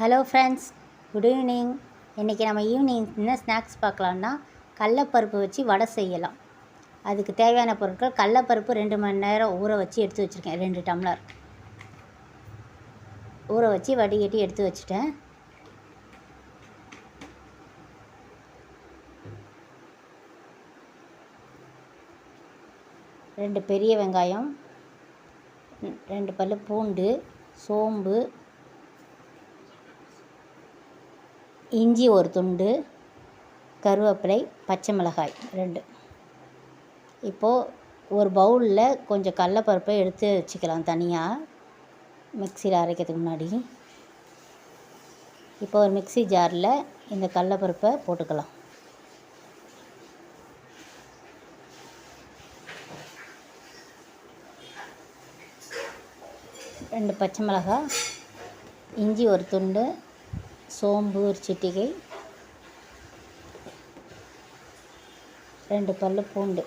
Hello friends good evening இன்றைக்கி நம்ம evening என்ன ஸ்நாக்ஸ் பார்க்கலான்னா கடலப்பருப்பு வச்சு வடை செய்யலாம். அதுக்கு தேவையான பொருட்கள் கடலப்பருப்பு ரெண்டு மணி நேரம் ஊற வச்சு எடுத்து வச்சுருக்கேன். ரெண்டு டம்ளர். ஊற வச்சு வடிகட்டி எடுத்து வச்சுட்டேன். ரெண்டு பெரிய வெங்காயம் ரெண்டு பல் பூண்டு சோம்பு இஞ்சி ஒரு துண்டு கருவேப்பிலை பச்சை மிளகாய் ரெண்டு. இப்போது ஒரு பவுலில் கொஞ்சம் கடலப்பருப்பை எடுத்து வச்சுக்கலாம் தனியாக மிக்சியில் அரைக்கிறதுக்கு முன்னாடி. இப்போ ஒரு மிக்சி ஜாரில் இந்த கடலப்பருப்பை போட்டுக்கலாம். ரெண்டு பச்சை மிளகாய் இஞ்சி ஒரு துண்டு சோம்பு ஒரு சிட்டிகை ரெண்டு பல் பூண்டு.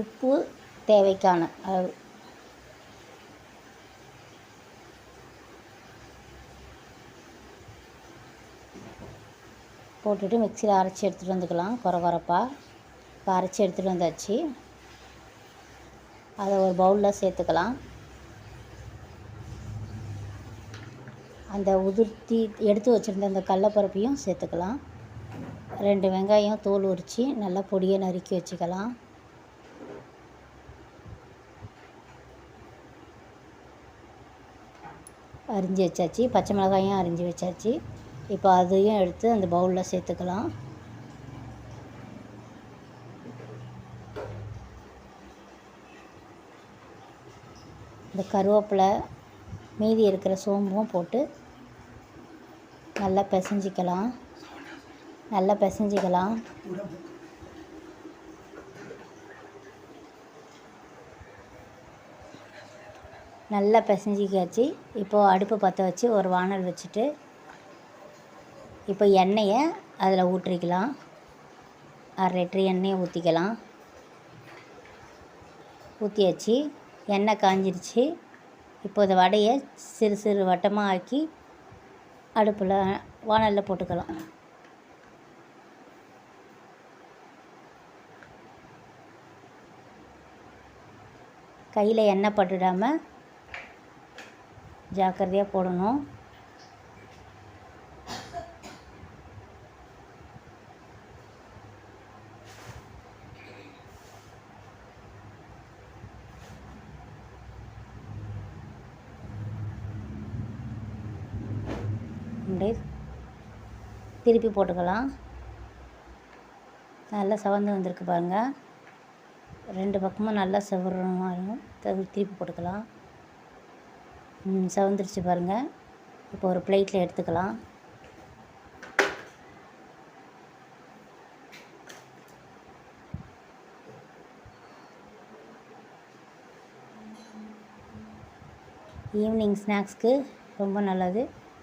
உப்பு தேவைக்கான அளவு. போட்டுட்டு மிக்சியில் அரைச்சி எடுத்துகிட்டு வந்துக்கலாம். குறை குறைப்பாக இப்போ அரைச்சி எடுத்துகிட்டு வந்தாச்சு. அதை ஒரு பவுலில் சேர்த்துக்கலாம். அந்த உதிர்த்தி எடுத்து வச்சுருந்த அந்த கடலப்பருப்பையும் சேர்த்துக்கலாம். ரெண்டு வெங்காயம் தோல் உரித்து நல்லா பொடியை நறுக்கி வச்சுக்கலாம். அரிஞ்சு வச்சாச்சு. பச்சை மிளகாயும் அரிஞ்சு வச்சாச்சு. இப்போ அதையும் எடுத்து அந்த பவுலில் சேர்த்துக்கலாம். இந்த கருவேப்பிலை மீதி இருக்கிற சோம்பும் போட்டு நல்லா பிசைஞ்சிக்கலாம். நல்லா பிசைஞ்சிக்கலாம். நல்லா பிசைஞ்சிக்காச்சு இப்போது அடுப்பு பற்ற வச்சு ஒரு வானல் வச்சுட்டு இப்போ எண்ணெயை அதில் ஊற்றிக்கலாம். அரை லிட்ரு எண்ணெயை ஊற்றிக்கலாம். ஊற்றியாச்சு எண்ணெய் காஞ்சிருச்சு. இப்போ இந்த வடையை சிறு சிறு வட்டமாக ஆக்கி அடுப்பில் வானலில் போட்டுக்கலாம். கையில் எண்ணெய் பட்டுடாமல் ஜாக்கிரதையாக போடணும். அப்படியே திருப்பி போட்டுக்கலாம். நல்லா செவந்து வந்திருக்கு பாருங்கள் ரெண்டு பக்கமும் நல்லா செவற மாதிரி திருப்பி போட்டுக்கலாம். செவந்துருச்சு பாருங்கள் இப்போ ஒரு பிளேட்டில் எடுத்துக்கலாம். ஈவினிங் ஸ்நாக்ஸ்க்கு ரொம்ப நல்லது.